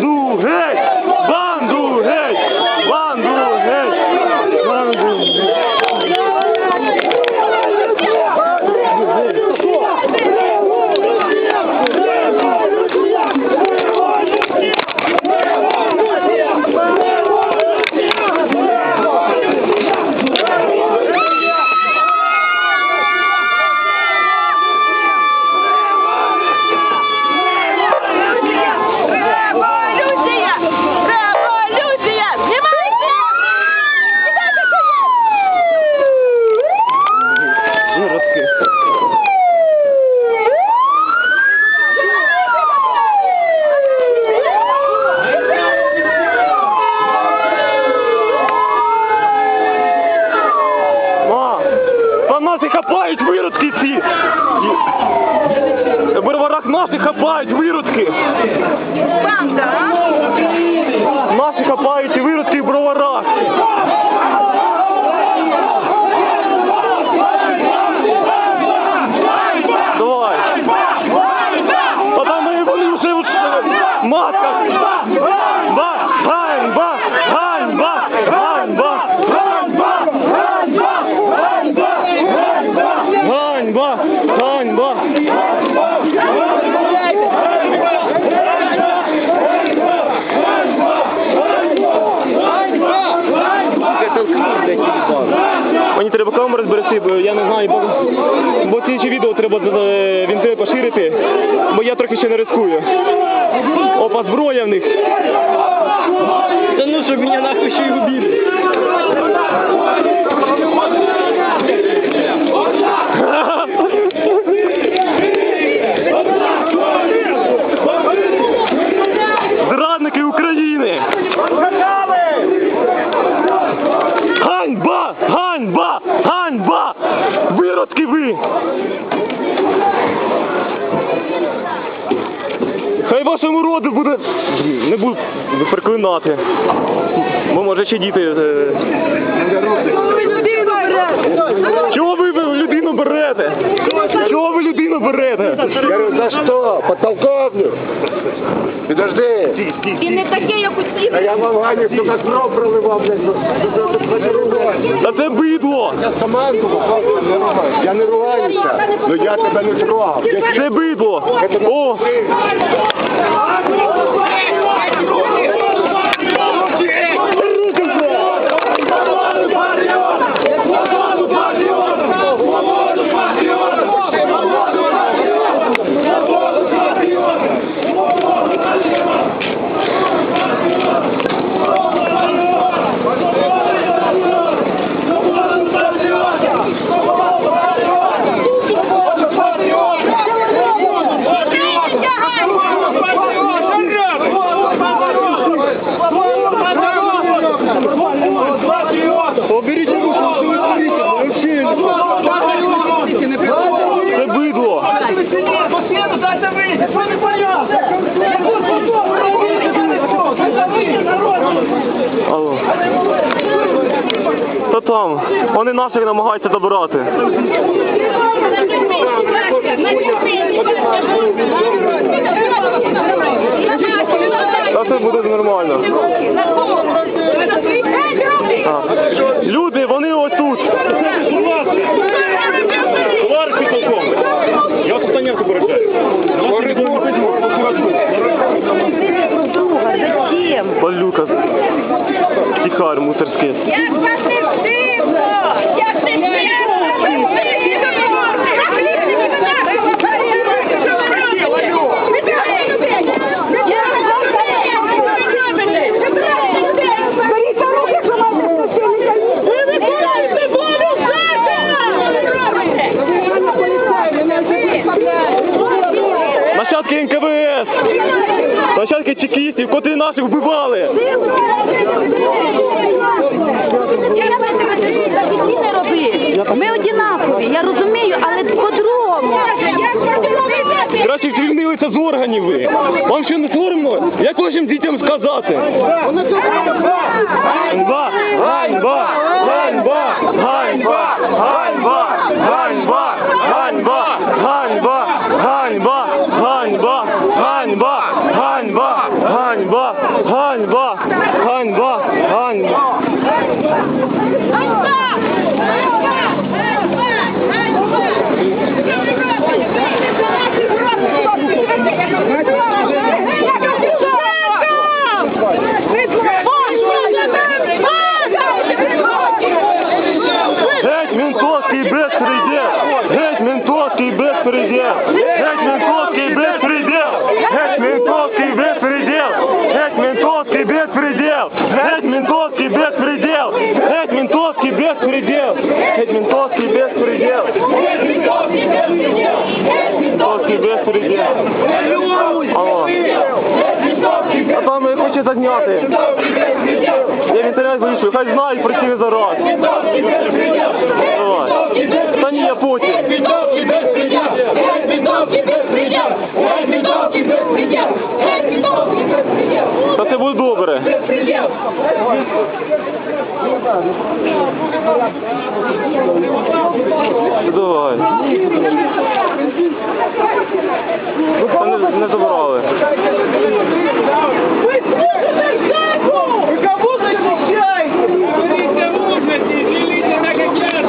do it. Хапають виродки ці. В Берварах нас і хапають виродки. Банда! Наші хапають і виродки в броварах. Давай. А там вони вже в масках. Мені треба камеру зберегти, бо я не знаю, бо, бо ці інші відео треба він інтернет поширити, бо я трохи ще не рискую. Опа, зброя в них. Та ну, щоб мене нахуй ще й убили. Виродки ви! Хай вашому роду буде. Не буду проклинати. Бо може ще діти. е, Чого ви людину берете? Чого ви людину берете? Я говорю, за что, подполковник? Подожди. І не таке, як усі. А я в Афгане столько кров проливав, блядь, та це бидло! Я сама я не ругаюся. Ну я тебе не трогав. Це бидло! О! Алло. Та там, вони наших намагаються добирати. Та це буде нормально. Мусорський. Як вас не стидно! Як не Нащадки НКВС! Нащадки чекістів, котрі наших вбивали! Ми одинакові, я розумію, але по-другому. Краще звільнилися з органів ви. Вам що не соромно? Як вашим дітям сказати? Ганьба! Ганьба! Ганьба! Ганьба! Ганьба! Ганьба! Ганьба! Ганьба! Геть, ментовський безсеред! небес предел, Эдминтонский без предел. Эдминтонский без предел. А там я хочу зайняти. Я в інтернет вийшов, хай знають про ці зараз. Та ні, я потім. Эдминтонский без предел, Эдминтонский без предел, Эдминтонский без предел, буде добре. Давай.